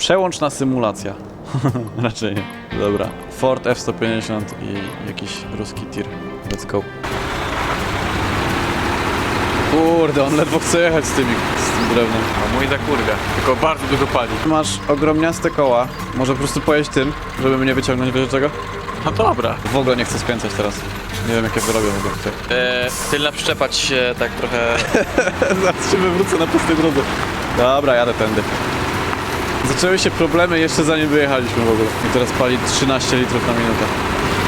Przełączna symulacja. Raczej nie. Dobra. Ford F-150 i jakiś ruski tir. Let's go. Kurde, on ledwo chce jechać z, tymi, z tym drewnem. A mój za kurwia, tylko bardzo dużo pali. Masz ogromniaste koła. Może po prostu pojeść tym, żeby mnie wyciągnąć wiesz czego? No dobra. W ogóle nie chcę skręcać teraz. Nie wiem jakie wyrobię w ogóle tutaj. Eee, tylna przyczepa ci się tak trochę... Zaraz się wywrócę na pustej drodze. Dobra, jadę tędy. Zaczęły się problemy jeszcze zanim wyjechaliśmy w ogóle. I teraz pali 13 litrów na minutę.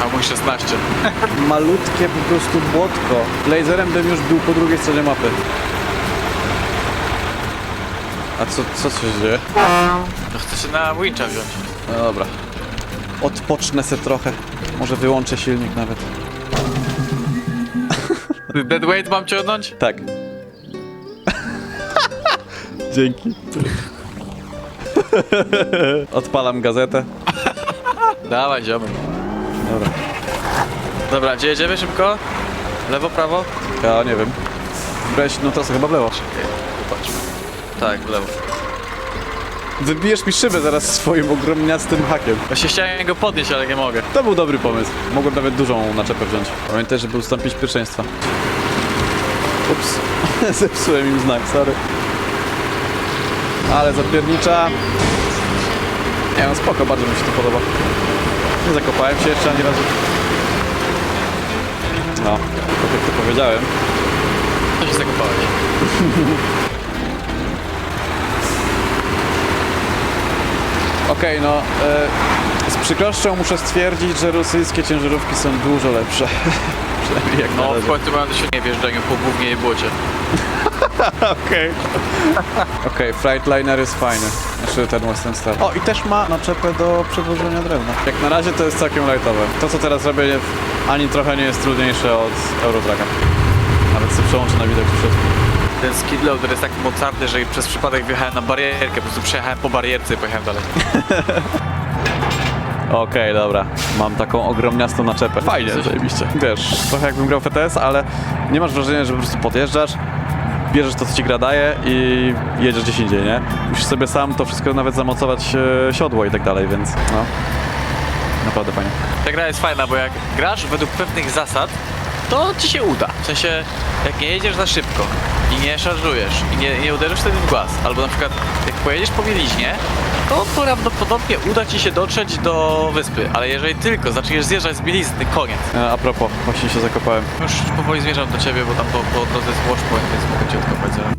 A mój 16. Malutkie po prostu błotko. Laserem bym już był po drugiej stronie mapy. A co, co się dzieje? No chcę się na wincha wziąć. No dobra. Odpocznę se trochę. Może wyłączę silnik nawet. Dead weight mam ciągnąć? Tak. Dzięki. Odpalam gazetę. Dawaj, ziomy. Dobra. Dobra, gdzie jedziemy szybko? Lewo, prawo? Ja nie wiem. Weź, no to chyba w lewo. Czekaj, popatrz. Tak, w lewo. Wybijesz mi szybę zaraz swoim ogromniastym hakiem. Właśnie chciałem go podnieść, ale nie mogę. To był dobry pomysł. Mogłem nawet dużą naczepę wziąć. Pamiętaj, żeby ustąpić pierwszeństwa. Ups. Zepsułem im znak, sorry. Ale zapiernicza. Nie no, spoko, bardzo mi się to podoba. Nie zakopałem się jeszcze ani razu. No, tak jak to powiedziałem. To się zakopałeś. Okej, no e, z przykrością muszę stwierdzić, że rosyjskie ciężarówki są dużo lepsze. Przynajmniej jak na No, w razie. końcu mam doświadczenie w jeżdżeniu po głównie i błocie. Okej. Okej, Freightliner jest fajny. Znaczy ten Western Star. O, i też ma naczepę do przewożenia drewna. Jak na razie to jest całkiem lightowe. To, co teraz robię, nie- ani trochę nie jest trudniejsze od Eurotracka. Nawet sobie przełączę na widok przed. Ten skid loader jest tak mocarny, że przez przypadek wjechałem na barierkę, po prostu przejechałem po barierce i pojechałem dalej. Okej, dobra. Mam taką ogromniastą naczepę. Fajnie, zajebiście. Wiesz, trochę jakbym grał w FTS, ale nie masz wrażenia, że po prostu podjeżdżasz, bierzesz to, co ci gra daje i jedziesz gdzieś indziej, nie? Musisz sobie sam to wszystko nawet zamocować e, siodło i tak dalej, więc no. Naprawdę fajnie. Ta gra jest fajna, bo jak grasz według pewnych zasad, to ci się uda. W sensie, jak nie jedziesz za szybko i nie szarżujesz i nie, nie uderzysz wtedy w głaz, albo na przykład jak pojedziesz po mieliźnie, to prawdopodobnie uda ci się dotrzeć do wyspy, ale jeżeli tylko zaczniesz zjeżdżać z bielizny, koniec. E, a propos, właśnie się zakopałem. Już powoli zmierzam do ciebie, bo tam po, po drodze jest watchpoint, więc mogę cię odkopać. ale-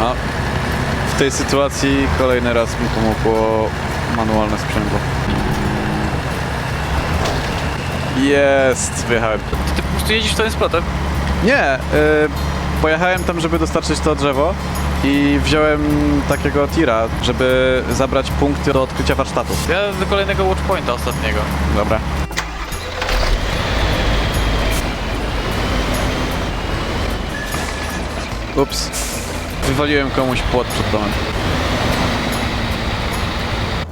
No. W tej sytuacji kolejny raz mi pomogło manualne sprzęgło. Jest! Wyjechałem. Ty po prostu jedziesz wtedy z plotem? Nie, y, pojechałem tam, żeby dostarczyć to drzewo i wziąłem takiego tira, żeby zabrać punkty do odkrycia warsztatu. Ja do kolejnego watchpointa ostatniego. Dobra. Ups. Wywaliłem komuś płot przed domem.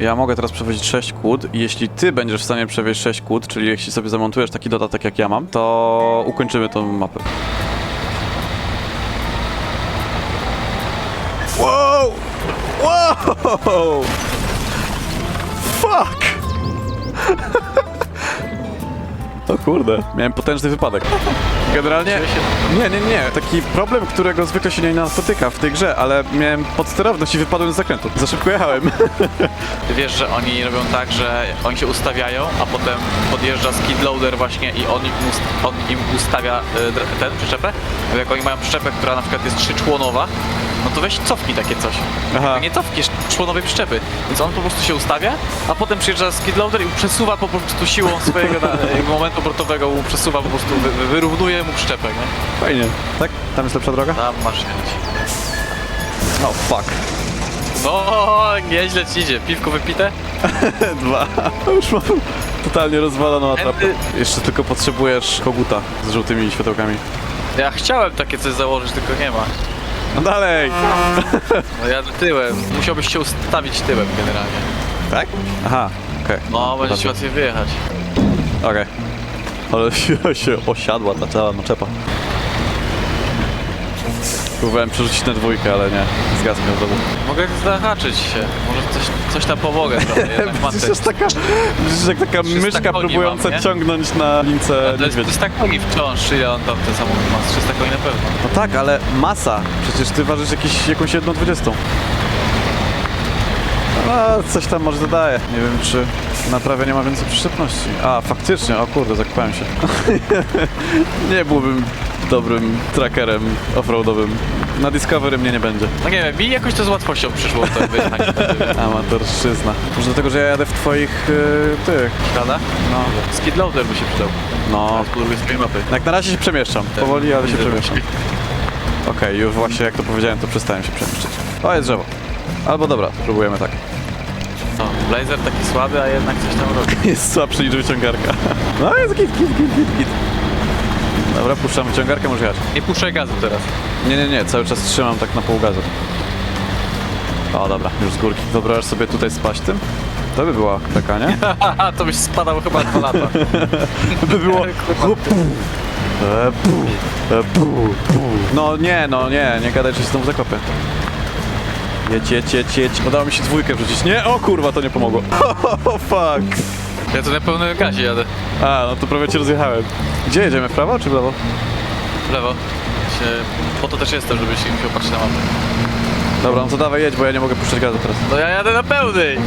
Ja mogę teraz przewozić 6 kłód i jeśli ty będziesz w stanie przewieźć 6 kłód, czyli jeśli sobie zamontujesz taki dodatek jak ja mam, to ukończymy tą mapę. Wow! Wow! Fuck! O kurde, miałem potężny wypadek. Generalnie, nie, nie, nie, taki problem, którego zwykle się nie napotyka w tej grze, ale miałem podsterowność i wypadłem z zakrętu. Za szybko jechałem. Ty wiesz, że oni robią tak, że oni się ustawiają, a potem podjeżdża skid loader właśnie i on im, ust on im ustawia y, dr- ten przyczepę. Jak oni mają przyczepę, która na przykład jest trzyczłonowa, no to weź cofnij takie coś. Aha. Nie cofniesz członowej przyczepy. Więc on po prostu się ustawia, a potem przyjeżdża skid loader i przesuwa po prostu siłą swojego momentu obrotowego, mu przesuwa po prostu, wy, wy- wyrównuje mu przyczepę, nie? Fajnie. Tak? Tam jest lepsza droga? Tam masz jechać. No fuck. No, nieźle ci idzie. Piwko wypite? Dwa. Już mam totalnie rozwaloną atrapę. Jeszcze tylko potrzebujesz koguta z żółtymi światełkami. Ja chciałem takie coś założyć, tylko nie ma. No dalej! No jadę tyłem. Musiałbyś się ustawić tyłem generalnie. Tak? Aha, okej. No, będzie ci łatwiej wyjechać. Okej. Ale się, się osiadła ta cała naczepa. Próbowałem przerzucić na dwójkę, ale nie. Mnie od razu. Mogę zahaczyć się. Może coś, coś tam pomogę trochę. Jednak jest taka, jak taka 300 myszka próbująca mam, nie? ciągnąć na lince To jest niedźwiedź. 300 koni wciąż, ile on tam ten samochód ma? Z 300 koni na pewno. No tak, ale masa. Przecież ty ważysz jakiś, jakąś jedną dwudziestą. A, coś tam może dodaje. Nie wiem, czy naprawia nie ma więcej przyczepności. A, faktycznie, o kurde, zakopałem się. nie byłbym dobrym trackerem offroadowym. Na Discovery mnie nie będzie. No nie wiem, mi jakoś to z łatwością przyszło to wyjechanie. Amatorszczyzna. Może dlatego, że ja jadę w twoich y, tych. Prawda? No. Skidloader by się przydał. No. Z drugiej swojej mapy. Jak na razie się przemieszczam. Powoli, ale się Widzę, przemieszczam. Okej, już właśnie jak to powiedziałem, to przestałem się przemieszczać. O, jest drzewo. Albo dobra, spróbujemy tak. No, Blazer taki słaby, a jednak coś tam robi. Jest słabszy niż wyciągarka. No jest git, git, git, git, git. Dobra, puszczam wyciągarkę, może jechać. Nie puszczaj gazu teraz. Nie, nie, nie, cały czas trzymam tak na pół gazu. O, dobra, już z górki. Wyobrażasz sobie tutaj spaść tym? To by była taka, nie? Haha, to byś spadał chyba dwa lata. by było... E, pu, e, pu, pu. No nie, no nie, nie gadaj, że się znowu zakopię. Jedź, jedź, jedź, jedź. Udało mi się dwójkę wrzucić. Nie, o kurwa, to nie pomogło. Oh, fuck. Ja tu na pełnym gazie jadę. A, no to prawie cię rozjechałem. Gdzie jedziemy, w prawo czy w lewo? W lewo. Się... Po to też jestem, żebyś musiał patrzeć na mapę. Dobra, no to dawaj jedź, bo ja nie mogę puszczać gazu teraz. No ja jadę na pełnej!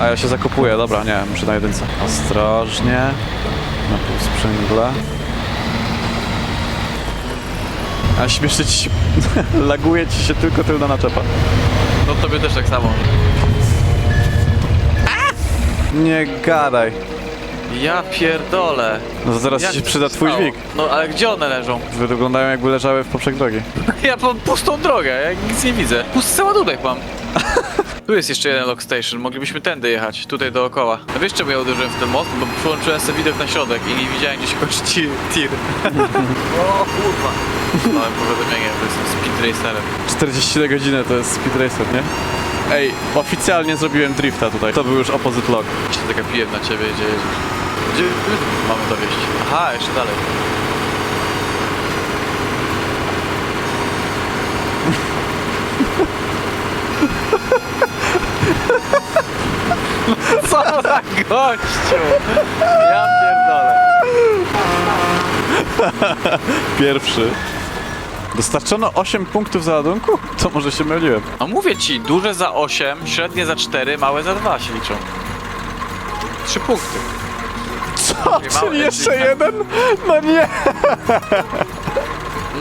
A ja się zakopuję, dobra, nie, muszę na jedynce. Ostrożnie. Na pół sprzęgla. A śmiesznie ci się... Laguje ci się tylko tylna naczepa. No tobie też tak samo. Nie gadaj. Ja pierdolę. No to zaraz Jak ci się to przyda twój stało? dźwig. No ale gdzie one leżą? Wyglądają jakby leżały w poprzek drogi. Ja mam pustą drogę, ja nic nie widzę. Pusty ładunek mam. Tu jest jeszcze jeden lock station, moglibyśmy tędy jechać, tutaj dookoła. A wiesz czemu ja uderzyłem w ten most? Bo przyłączyłem sobie widok na środek i nie widziałem gdzie się kończy tir. tir. o kurwa. Małem powiadomienie, że jestem speed racerem. 40 na godzinę to jest speed racer, nie? Ej, oficjalnie zrobiłem drifta tutaj. To był już opposite log. Się zagapiłem na ciebie, gdzie jedziesz. Gdzie mamy dowieść? Aha, jeszcze dalej. Co za gościu! Ja pierdolę. Pierwszy. Dostarczono 8 punktów za ładunku? To może się myliłem. No mówię ci, duże za 8, średnie za 4, małe za 2 się liczą. 3 punkty. Co? Mało Czyli jeszcze engine. jeden? No nie!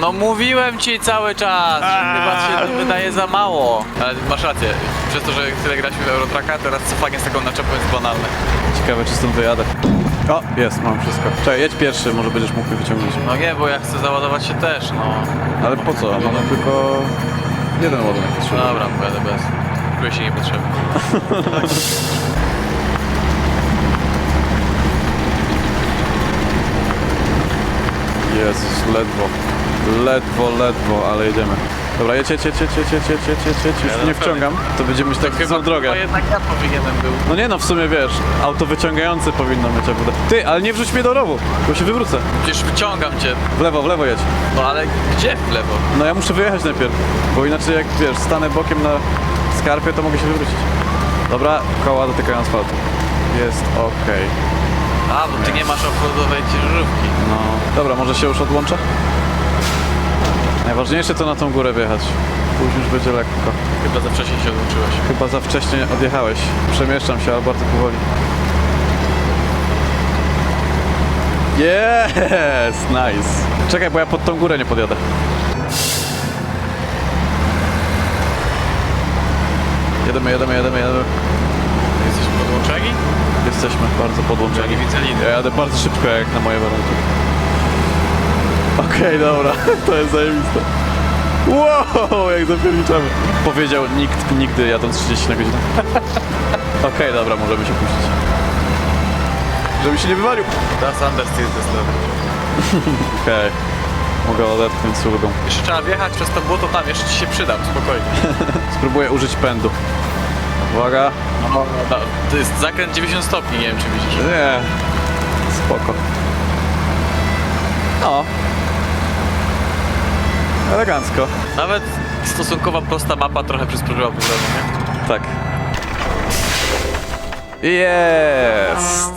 No mówiłem ci cały czas, że chyba ci się to wydaje za mało. Ale masz rację, przez to, że tyle graliśmy w Eurotracka, teraz cofanie z taką naczepą jest banalne. Ciekawe, czy stąd wyjadę. O, jest, mam wszystko. Czekaj, jedź pierwszy, może będziesz mógł mnie wyciągnąć. No nie, bo ja chcę załadować się też, no. Ale po co? Mamy tylko jeden ładunek potrzebny. Dobra, pojadę bez. Czuję się niepotrzebny. Jezus, ledwo. Ledwo, ledwo, ale jedziemy. Dobra, jedź, jedź, jedź, jedź, jedź, jedź, jedź, jedź, jedź, jedź. Już nie wciągam. To będziemy mieć tak złą drogę. chyba jednak ja powinienem był. No nie no, w sumie wiesz, auto wyciągające powinno mieć AWD. Ty, ale nie wrzuć mnie do rowu, bo się wywrócę. Przecież wyciągam cię. W lewo, w lewo jedź. No ale gdzie w lewo? No ja muszę wyjechać najpierw, bo inaczej jak wiesz, stanę bokiem na skarpie, to mogę się wywrócić. Dobra, koła dotykają asfaltu. Jest okej. A, bo ty nie masz offroadowej ciężarówki. No, dobra, może się już odłączę? Najważniejsze to na tą górę wjechać. Później już będzie lekko. Chyba za wcześnie się odłączyłeś. Chyba za wcześnie odjechałeś. Przemieszczam się, ale bardzo powoli. Jest, nice. Czekaj, bo ja pod tą górę nie podjadę. Jedziemy, jedziemy, jedziemy, jedziemy. Jesteśmy podłączeni? Jesteśmy bardzo Ja podłączeni. nie widzę liny. Ja jadę bardzo szybko jak na moje warunki. Okej, dobra, to jest zajebiste. Wow, jak zapierniczamy. Powiedział nikt nigdy jadąc 30 na godzinę. Okej, dobra, możemy się puścić. Żeby się nie wywalił. Das understeer jest lewy. Okej. Mogę odetchnąć z ulgą. Jeszcze trzeba wjechać przez to błoto tam, jeszcze ci się przydam, spokojnie. Spróbuję użyć pędu. Uwaga. No, to jest zakręt 90 stopni, nie wiem czy widzisz. Nie. Spoko. No. Elegancko. Nawet stosunkowo prosta mapa trochę przysporzyła problemu, nie? Tak. Yeah!